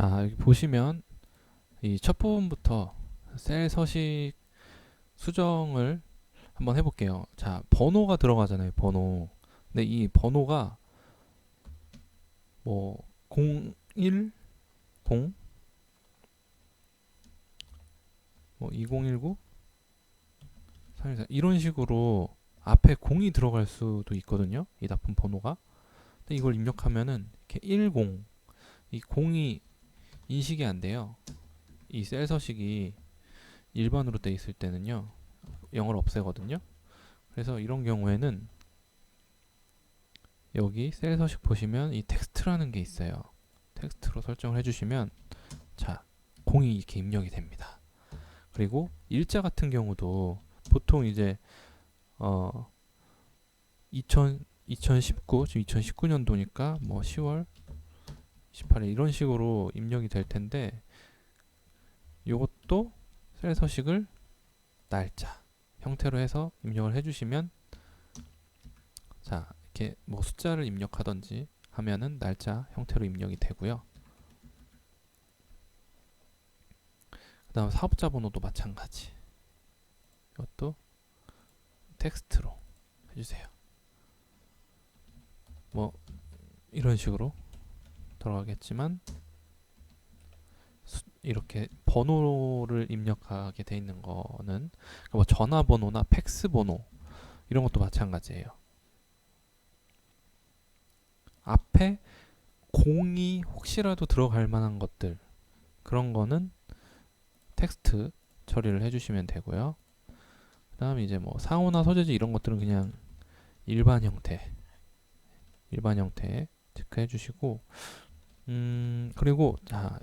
자, 여기 보시면 이 첫 부분부터 셀 서식 수정을 한번 해볼게요. 자, 번호가 들어가잖아요. 번호. 근데 이 번호가 뭐 010, 뭐 2019, 314 이런 식으로 앞에 0이 들어갈 수도 있거든요. 이 납품 번호가. 근데 이걸 입력하면은 이렇게 10, 이 0이 인식이 안 돼요. 이 셀 서식이 일반으로 돼 있을 때는요. 영어를 없애거든요. 그래서 이런 경우에는 여기 셀 서식 보시면 이 텍스트라는 게 있어요. 텍스트로 설정을 해주시면 자 공이 이렇게 입력이 됩니다. 그리고 일자 같은 경우도 보통 이제 어 2000, 2019 지금 2019년도니까 뭐 10월 18일 이런 식으로 입력이 될 텐데 이것도 셀 서식을 날짜 형태로 해서 입력을 해주시면 자 이렇게 뭐 숫자를 입력하던지 하면은 날짜 형태로 입력이 되고요. 그 다음 사업자 번호도 마찬가지. 이것도 텍스트로 해주세요. 뭐 이런 식으로 들어가겠지만 수, 이렇게 번호를 입력하게 돼 있는 거는 그러니까 뭐 전화번호나 팩스 번호 이런 것도 마찬가지예요. 앞에 공이 혹시라도 들어갈 만한 것들 그런 거는 텍스트 처리를 해주시면 되고요. 그 다음에 이제 뭐 상호나 소재지 이런 것들은 그냥 일반 형태 일반 형태 체크해 주시고 음 그리고 자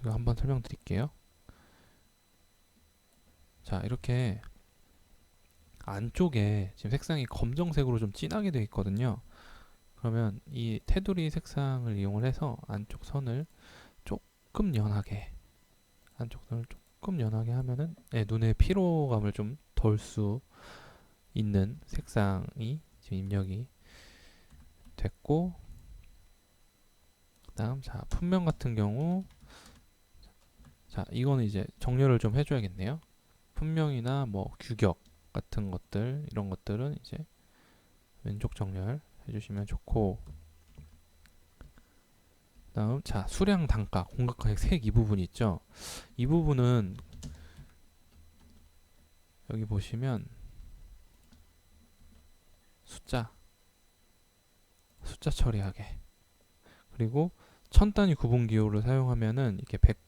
이거 한번 설명드릴게요. 자 이렇게 안쪽에 지금 색상이 검정색으로 좀 진하게 되어 있거든요. 그러면 이 테두리 색상을 이용을 해서 안쪽 선을 조금 연하게 안쪽 선을 조금 연하게 하면은 네, 눈의 피로감을 좀 덜 수 있는 색상이 지금 입력이 됐고 그 다음 자 품명 같은 경우 자 이거는 이제 정렬을 좀 해줘야겠네요. 품명이나 뭐 규격 같은 것들 이런 것들은 이제 왼쪽 정렬 해주시면 좋고. 다음 자 수량 단가 공급 가격 색 이 부분 있죠? 이 부분은 여기 보시면 숫자 숫자 처리하게. 그리고 천 단위 구분 기호를 사용하면은 이렇게 100,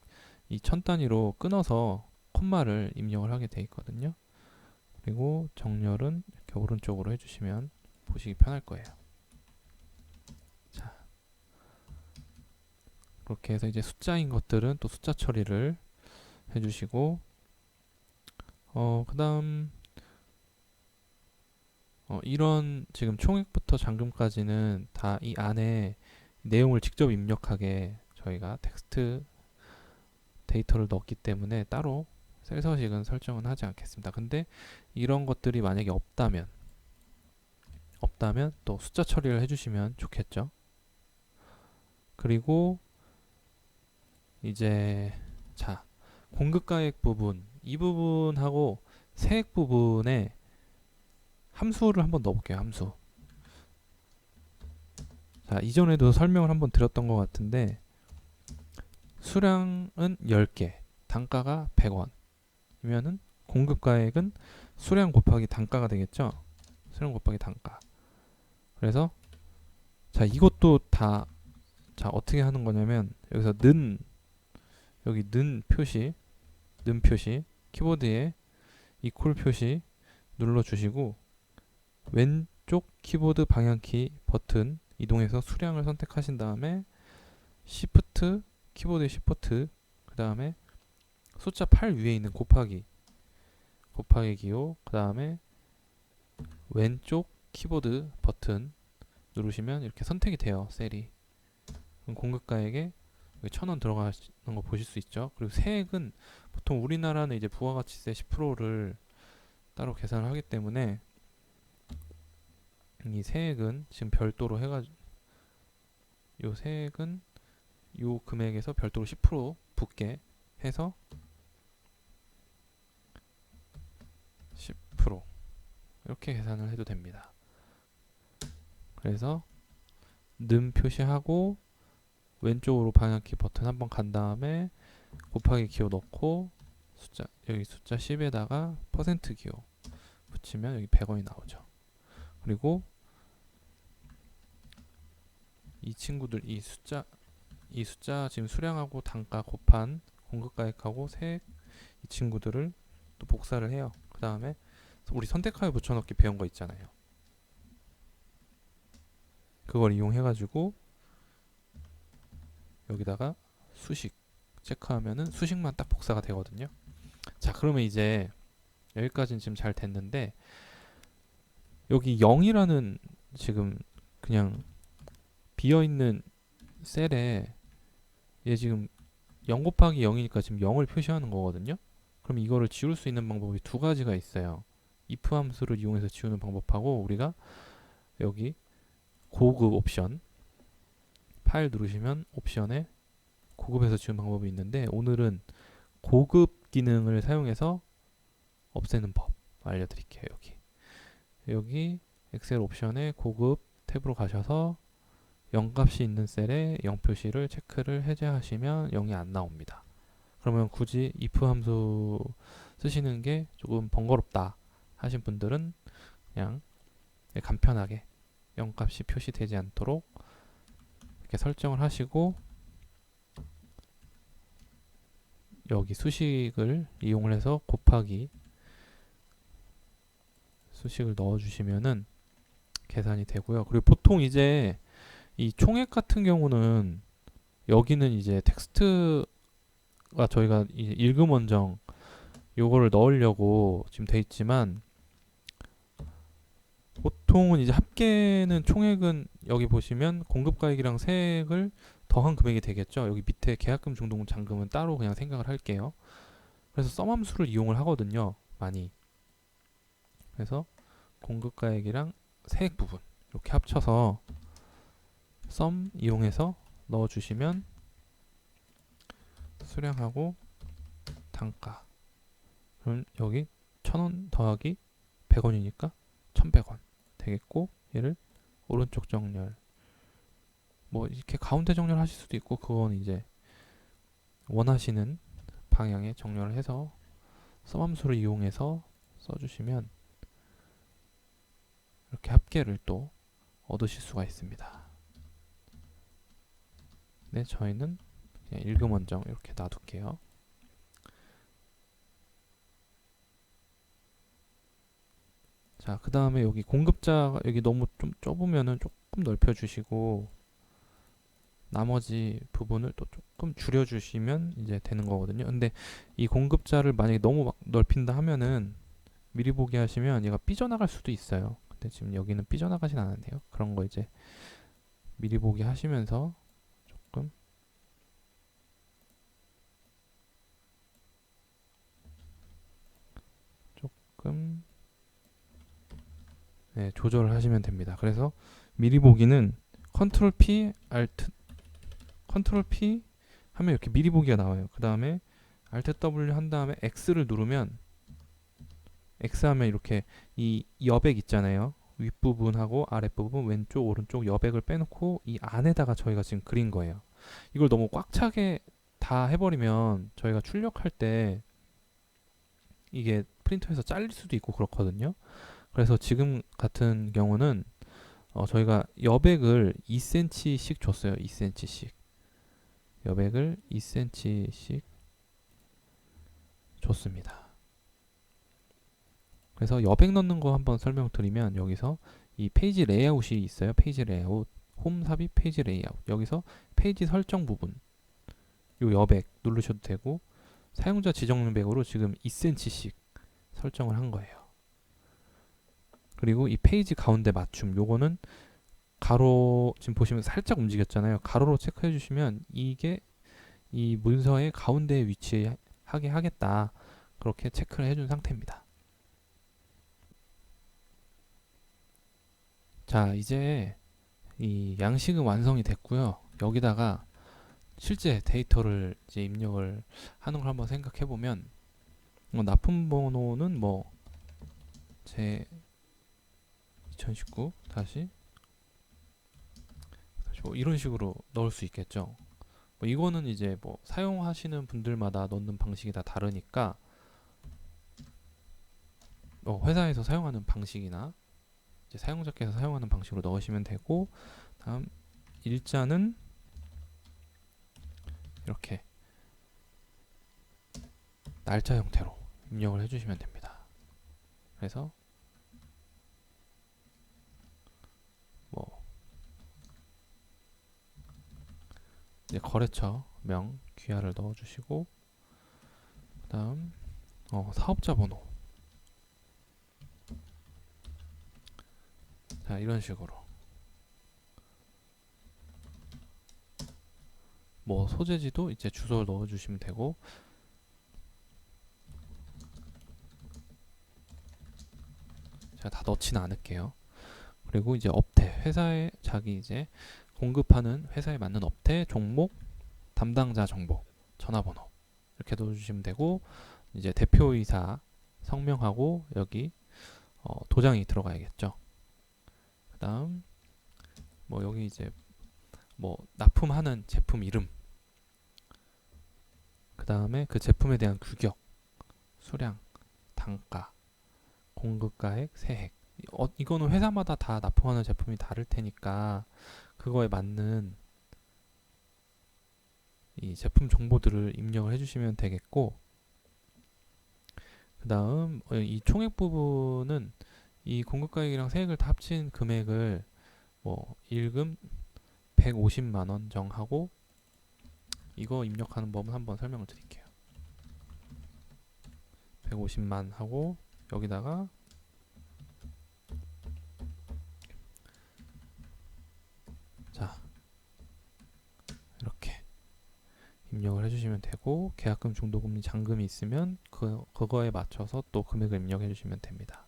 이 천 단위로 끊어서 콤마를 입력을 하게 돼 있거든요. 그리고 정렬은 이렇게 오른쪽으로 해주시면 보시기 편할 거예요. 그렇게 해서 이제 숫자인 것들은 또 숫자 처리를 해주시고 어 그 다음 어 이런 지금 총액부터 잔금까지는 다 이 안에 내용을 직접 입력하게 저희가 텍스트 데이터를 넣었기 때문에 따로 셀 서식은 설정은 하지 않겠습니다. 근데 이런 것들이 만약에 없다면 없다면 또 숫자 처리를 해주시면 좋겠죠. 그리고 이제 자 공급가액 부분 이 부분하고 세액 부분에 함수를 한번 넣어볼게요 함수 자 이전에도 설명을 한번 드렸던 것 같은데 수량은 10개 단가가 100원 이면은 공급 가액은 수량 곱하기 단가가 되겠죠? 수량 곱하기 단가. 그래서 자 이것도 다 자 어떻게 하는 거냐면 여기서 는 여기 는 표시 는 표시 키보드에 이퀄 표시 눌러 주시고 왼쪽 키보드 방향키 버튼 이동해서 수량을 선택하신 다음에 Shift 키보드의 Shift 그 다음에 숫자 8 위에 있는 곱하기 곱하기 기호 그 다음에 왼쪽 키보드 버튼 누르시면 이렇게 선택이 돼요 셀이 공급가액에 천원 들어가는 거 보실 수 있죠. 그리고 세액은 보통 우리나라는 이제 부가가치세 10%를 따로 계산을 하기 때문에 이 세액은 지금 별도로 해가지고 요 세액은 요 금액에서 별도로 10% 붙게 해서 10% 이렇게 계산을 해도 됩니다. 그래서 는 표시하고 왼쪽으로 방향키 버튼 한번 간 다음에 곱하기 기호 넣고 숫자 여기 숫자 10에다가 퍼센트 기호 붙이면 여기 100원이 나오죠. 그리고 이 친구들 이 숫자 이 숫자 지금 수량하고 단가 곱한 공급가액하고 세액 이 친구들을 또 복사를 해요. 그 다음에 우리 선택하여 붙여넣기 배운 거 있잖아요. 그걸 이용해가지고 여기다가 수식 체크하면은 수식만 딱 복사가 되거든요. 자, 그러면 이제 여기까지는 지금 잘 됐는데 여기 0이라는 지금 그냥 비어 있는 셀에 얘 지금 0 곱하기 0이니까 지금 0을 표시하는 거거든요. 그럼 이거를 지울 수 있는 방법이 두 가지가 있어요. if 함수를 이용해서 지우는 방법하고 우리가 여기 고급 옵션 파일 누르시면 옵션에 고급에서 지우는 방법이 있는데 오늘은 고급 기능을 사용해서 없애는 법 알려드릴게요. 여기 여기 엑셀 옵션에 고급 탭으로 가셔서 0값이 있는 셀에 0 표시를 체크를 해제하시면 0이 안 나옵니다. 그러면 굳이 if 함수 쓰시는 게 조금 번거롭다 하신 분들은 그냥 간편하게 0값이 표시되지 않도록 이렇게 설정을 하시고 여기 수식을 이용을 해서 곱하기 수식을 넣어 주시면은 계산이 되고요. 그리고 보통 이제 이 총액 같은 경우는 여기는 이제 텍스트가 저희가 이제 일금 원정 요거를 넣으려고 지금 돼 있지만 보통은 이제 합계는 총액은 여기 보시면 공급가액이랑 세액을 더한 금액이 되겠죠. 여기 밑에 계약금, 중도금, 잔금은 따로 그냥 생각을 할게요. 그래서 썸함수를 이용을 하거든요. 많이. 그래서 공급가액이랑 세액 부분 이렇게 합쳐서 썸 이용해서 넣어주시면 수량하고 단가. 그럼 여기 1000원 더하기 100원이니까 1100원 되겠고 얘를 오른쪽 정렬. 뭐 이렇게 가운데 정렬 하실 수도 있고 그건 이제 원하시는 방향에 정렬을 해서 썸함수를 이용해서 써주시면 이렇게 합계를 또 얻으실 수가 있습니다. 네, 저희는 그냥 일금원정 이렇게 놔둘게요. 자, 그 다음에 여기 공급자가 여기 너무 좀 좁으면은 조금 넓혀주시고 나머지 부분을 또 조금 줄여주시면 이제 되는 거거든요. 근데 이 공급자를 만약에 너무 막 넓힌다 하면은 미리 보기 하시면 얘가 삐져나갈 수도 있어요. 근데 지금 여기는 삐져나가진 않았네요. 그런 거 이제 미리 보기 하시면서 조금 조금 네, 조절을 하시면 됩니다. 그래서 미리 보기는 컨트롤 P, Alt, 컨트롤 P 하면 이렇게 미리 보기가 나와요. 그 다음에 Alt W 한 다음에 X를 누르면 X 하면 이렇게 이 여백 있잖아요. 윗부분하고 아랫부분 왼쪽 오른쪽 여백을 빼놓고 이 안에다가 저희가 지금 그린 거예요. 이걸 너무 꽉 차게 다 해버리면 저희가 출력할 때 이게 프린터에서 잘릴 수도 있고 그렇거든요. 그래서 지금 같은 경우는 어 저희가 여백을 2cm씩 줬어요. 2cm씩 여백을 2cm씩 줬습니다. 그래서 여백 넣는 거 한번 설명드리면 여기서 이 페이지 레이아웃이 있어요. 페이지 레이아웃, 홈 삽입 페이지 레이아웃. 여기서 페이지 설정 부분 요 여백 누르셔도 되고 사용자 지정 여백으로 지금 2cm씩 설정을 한 거예요. 그리고 이 페이지 가운데 맞춤 요거는 가로 지금 보시면 살짝 움직였잖아요. 가로로 체크해 주시면 이게 이 문서의 가운데에 위치하게 하겠다. 그렇게 체크를 해준 상태입니다. 자 이제 이 양식은 완성이 됐고요. 여기다가 실제 데이터를 이제 입력을 하는 걸 한번 생각해 보면 어, 납품 번호는 뭐 제 2019 다시 다시 뭐 이런 식으로 넣을 수 있겠죠. 뭐 이거는 이제 뭐 사용하시는 분들마다 넣는 방식이 다 다르니까 어, 회사에서 사용하는 방식이나 사용자께서 사용하는 방식으로 넣으시면 되고 다음 일자는 이렇게 날짜 형태로 입력을 해주시면 됩니다. 그래서 뭐 이제 거래처 명 귀하를 넣어주시고 그다음 어, 사업자 번호 자 이런 식으로 뭐 소재지도 이제 주소를 넣어 주시면 되고 제가 다 넣지는 않을게요. 그리고 이제 업태 회사에 자기 이제 공급하는 회사에 맞는 업태 종목 담당자 정보 전화번호 이렇게 넣어주시면 되고 이제 대표이사 성명하고 여기 어, 도장이 들어가야겠죠. 그다음 뭐 여기 이제 뭐 납품하는 제품 이름. 그 다음에 그 제품에 대한 규격. 수량 단가 공급가액 세액. 이- 어, 이거는 회사마다 다 납품하는 제품이 다를 테니까 그거에 맞는 이 제품 정보들을 입력을 해주시면 되겠고 그 다음 이 총액 부분은 이 공급가액이랑 세액을 다 합친 금액을 뭐 일금 150만 원 정하고 이거 입력하는 법은 한번 설명을 드릴게요. 150만 하고 여기다가 자 이렇게 입력을 해주시면 되고 계약금, 중도금리, 잔금이 있으면 그 그거에 맞춰서 또 금액을 입력해 주시면 됩니다.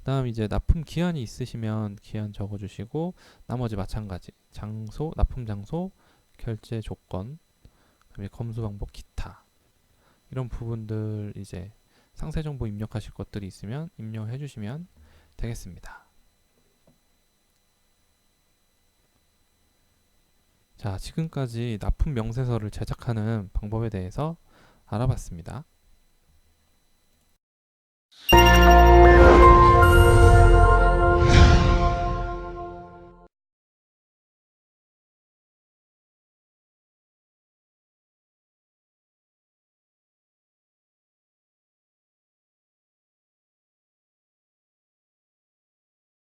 그다음 이제 납품 기한이 있으시면 기한 적어주시고 나머지 마찬가지 장소, 납품 장소, 결제 조건, 그다음에 검수 방법 기타 이런 부분들 이제 상세 정보 입력하실 것들이 있으면 입력해 주시면 되겠습니다. 자, 지금까지 납품 명세서를 제작하는 방법에 대해서 알아봤습니다.